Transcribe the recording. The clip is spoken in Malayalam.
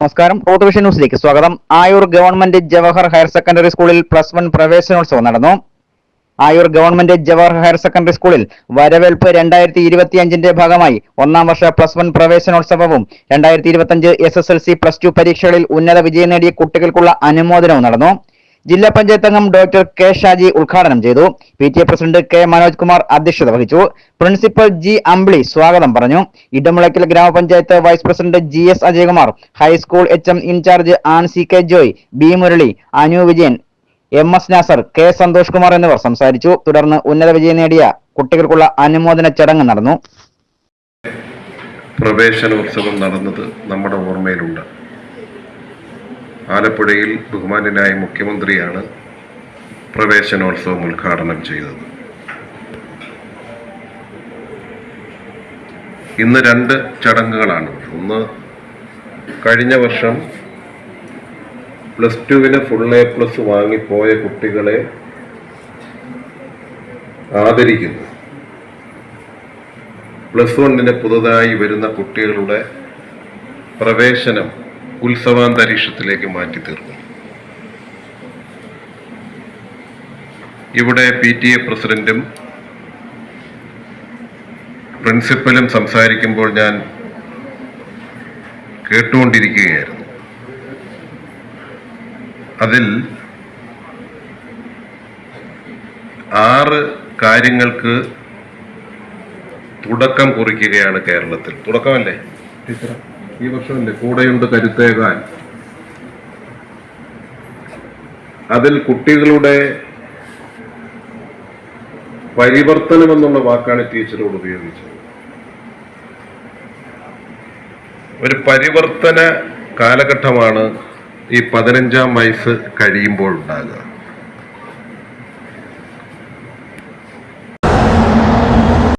നമസ്കാരം. റോഡ് ന്യൂസിലേക്ക് സ്വാഗതം. Ayur government Jawahar higher secondary സ്കൂളിൽ പ്ലസ് വൺ പ്രവേശനോത്സവം നടന്നു. Ayur government Jawahar higher secondary സ്കൂളിൽ വരവേൽപ്പ് രണ്ടായിരത്തി ഇരുപത്തിയഞ്ചിന്റെ ഭാഗമായി ഒന്നാം വർഷ പ്ലസ് വൺ പ്രവേശനോത്സവവും രണ്ടായിരത്തി ഇരുപത്തിയഞ്ച് S S L C plus two പരീക്ഷകളിൽ ഉന്നത വിജയം നേടിയ കുട്ടികൾക്കുള്ള അനുമോദനവും നടന്നു. ജില്ലാ പഞ്ചായത്ത് അംഗം ഡോക്ടർ കെ ഷാജി ഉദ്ഘാടനം ചെയ്തു. P T A president K Manoj Kumar അധ്യക്ഷത വഹിച്ചു. പ്രിൻസിപ്പൽ ജി അമ്പിളി സ്വാഗതം പറഞ്ഞു. ഇടമുളയ്ക്കൽ ഗ്രാമപഞ്ചായത്ത് vice president G S Ajayakumar high school H M in charge Ann C K Joy B Murali Anu Vijayan M S Nasar K Santhosh Kumar എന്നിവർ സംസാരിച്ചു. തുടർന്ന് ഉന്നത വിജയം നേടിയ കുട്ടികൾക്കുള്ള അനുമോദന ചടങ്ങ് നടന്നു. പ്രവേശനോത്സവം നടന്നത് നമ്മുടെ ഓർമ്മയിലുണ്ട്. ആലപ്പുഴയിൽ ബഹുമാന്യനായ മുഖ്യമന്ത്രിയാണ് പ്രവേശനോത്സവം ഉദ്ഘാടനം ചെയ്തത്. ഇന്ന് രണ്ട് ചടങ്ങുകളാണ് ഒന്ന് കഴിഞ്ഞ വർഷം പ്ലസ് ടുവിന് ഫുൾ എ പ്ലസ് വാങ്ങിപ്പോയ കുട്ടികളെ ആദരിക്കുന്നു. പ്ലസ് വണ്ണിന് പുതുതായി വരുന്ന കുട്ടികളുടെ പ്രവേശനം ഉത്സവാന്തരീക്ഷത്തിലേക്ക് മാറ്റി തീർന്നു ഇവിടെ പി ടി എ പ്രസിഡന്റും പ്രിൻസിപ്പലും സംസാരിക്കുമ്പോൾ ഞാൻ കേട്ടുകൊണ്ടിരിക്കുകയായിരുന്നു. അതിൽ ആറ് കാര്യങ്ങൾക്ക് തുടക്കം കുറിക്കുകയാണ് കേരളത്തിൽ. തുടക്കമല്ലേ? ടീച്ചർ ഈ വർഷമല്ലേ? കൂടെയുണ്ട് കരുത്തേകാൻ. അതിൽ കുട്ടികളുടെ പരിവർത്തനം എന്നുള്ള വാക്കാണ് ടീച്ചറോട് ഉപയോഗിച്ചത്. ഒരു പരിവർത്തന കാലഘട്ടമാണ് ഈ പതിനഞ്ചാം വയസ്സ് കഴിയുമ്പോൾ ഉണ്ടാകുക.